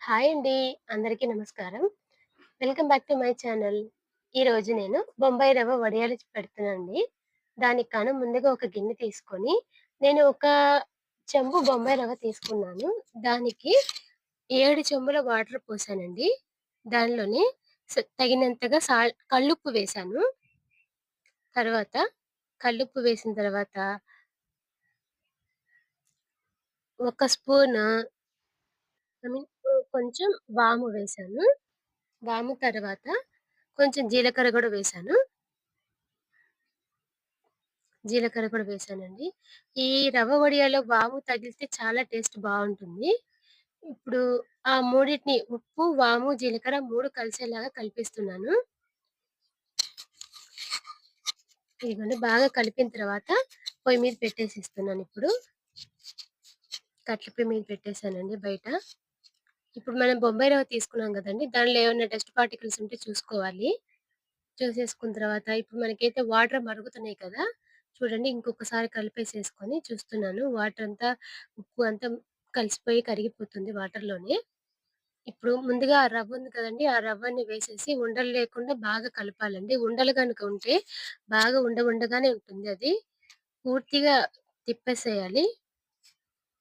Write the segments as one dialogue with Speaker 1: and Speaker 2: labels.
Speaker 1: Hi అండి. అందరికీ నమస్కారం. Welcome back to my channel. ఈరోజు నేను బొంబాయి రవ్వ వడియాలు పెడుతున్నానండి. దానికి కాను ముందుగా ఒక గిన్నె తీసుకొని, నేను ఒక చెంబు బొంబాయి రవ్వ తీసుకున్నాను. దానికి ఏడు చెంబుల వాటర్ పోసానండి. దానిలోనే తగినంతగా సా కళ్ళుప్పు వేశాను. తర్వాత కళ్ళుప్పు వేసిన తర్వాత ఒక స్పూన్ ఐ మీన్ కొంచెం వాము వేశాను. వాము తర్వాత కొంచెం జీలకర్ర కూడా వేశాను. జీలకర్ర కూడా వేశానండి. ఈ రవ్వ వడియాలో వాము తగిలితే చాలా టేస్ట్ బాగుంటుంది ఇప్పుడు ఆ మూడింటిని ఉప్పు, వాము, జీలకర్ర మూడు కలిసేలాగా కలిపిస్తున్నాను ఇదిగోండి బాగా కలిపిన తర్వాత పొయ్యి మీద పెట్టేసిస్తున్నానిప్పుడు. కట్ల పొయ్యి మీద పెట్టేసానండి బయట. ఇప్పుడు మనం బొంబాయి రవ్వ తీసుకున్నాం కదండి దానిలో ఏమైనా డస్ట్ పార్టికల్స్ ఉంటే చూసుకోవాలి. చూసేసుకున్న తర్వాత ఇప్పుడు మనకైతే వాటర్ మరుగుతున్నాయి కదా! చూడండి ఇంకొకసారి కలిపేసేసుకొని చూస్తున్నాను. వాటర్ అంతా ఉప్పు అంతా కలిసిపోయి కరిగిపోతుంది వాటర్‌లోనే. ఇప్పుడు ముందుగా ఆ రవ్వ ఉంది కదండి ఆ రవ్వని వేసేసి ఉండలు లేకుండా బాగా కలపాలండి. ఉండలు కనుక ఉంటే బాగా ఉండ ఉండగానే ఉంటుంది అది. పూర్తిగా తిప్పేసేయాలి.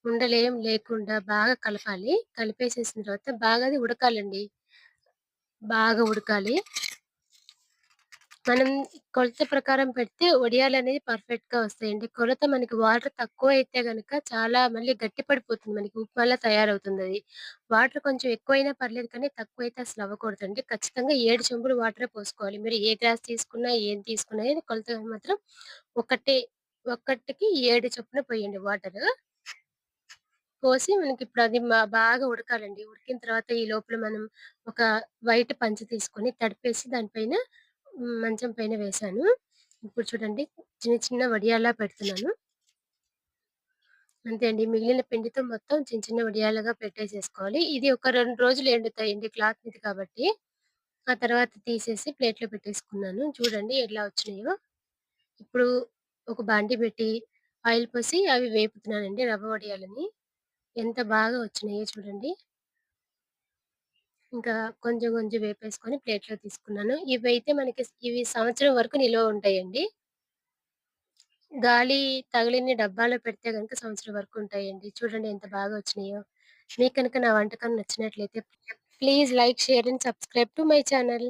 Speaker 1: ఉండలేం లేకుండా బాగా కలపాలి. కలిపేసేసిన తర్వాత బాగా అది ఉడకాలండి. బాగా ఉడకాలి. మనం కొలత ప్రకారం పెడితే వడియాలనేది పర్ఫెక్ట్‌గా వస్తాయండి. కొలత మనకి వాటర్ తక్కువ అయితే గనక చాలా మళ్ళీ గట్టి పడిపోతుంది. మనకి ఉప్మాలా తయారవుతుందది. వాటర్ కొంచెం ఎక్కువైనా పర్లేదు కానీ తక్కువ అయితే అసలు అవ్వకూడదండి. ఖచ్చితంగా ఏడు చెంబులు వాటర్ పోసుకోవాలి. మీరు ఏ గ్లాస్ తీసుకున్నా, ఏం తీసుకున్నా కొలత మాత్రం ఒకటే ఒక్కటికి ఏడు చొప్పున పోయండి వాటర్ పోసి మనకిప్పుడు అది బాగా ఉడకాలండి. ఉడికిన తర్వాత ఈ లోపల మనం ఒక వైట్ పంచ తీసుకొని తడిపేసి దానిపైన మంచం పైన వేశాను. ఇప్పుడు చూడండి చిన్న చిన్న వడియాల్లా పెడుతున్నాను. అంతే అండి. మిగిలిన పిండితో మొత్తం చిన్న చిన్న వడియాలుగా పెట్టేసేసుకోవాలి. ఇది ఒక రెండు రోజులు ఎండుతాయండి క్లాత్ మీద కాబట్టి. ఆ తర్వాత తీసేసి ప్లేట్‌లో పెట్టేసుకున్నాను. చూడండి ఎలా వచ్చినాయో. ఇప్పుడు ఒక బాండి పెట్టి ఆయిల్ పోసి అవి వేపుతున్నానండి రవ్వ వడియాలని. ఎంత బాగా వచ్చినాయో చూడండి. ఇంకా కొంచెం కొంచెం వేపేసుకొని ప్లేట్‌లో తీసుకున్నాను. ఇవి అయితే మనకి ఇవి సంవత్సరం వరకు నిలువ ఉంటాయండి. గాలి తగిలిన డబ్బాలో పెడితే గనుక సంవత్సరం వరకు ఉంటాయండి. చూడండి ఎంత బాగా వచ్చినాయో. మీకు కనుక నా వంటకం నచ్చినట్లయితే please like, share and subscribe to my channel.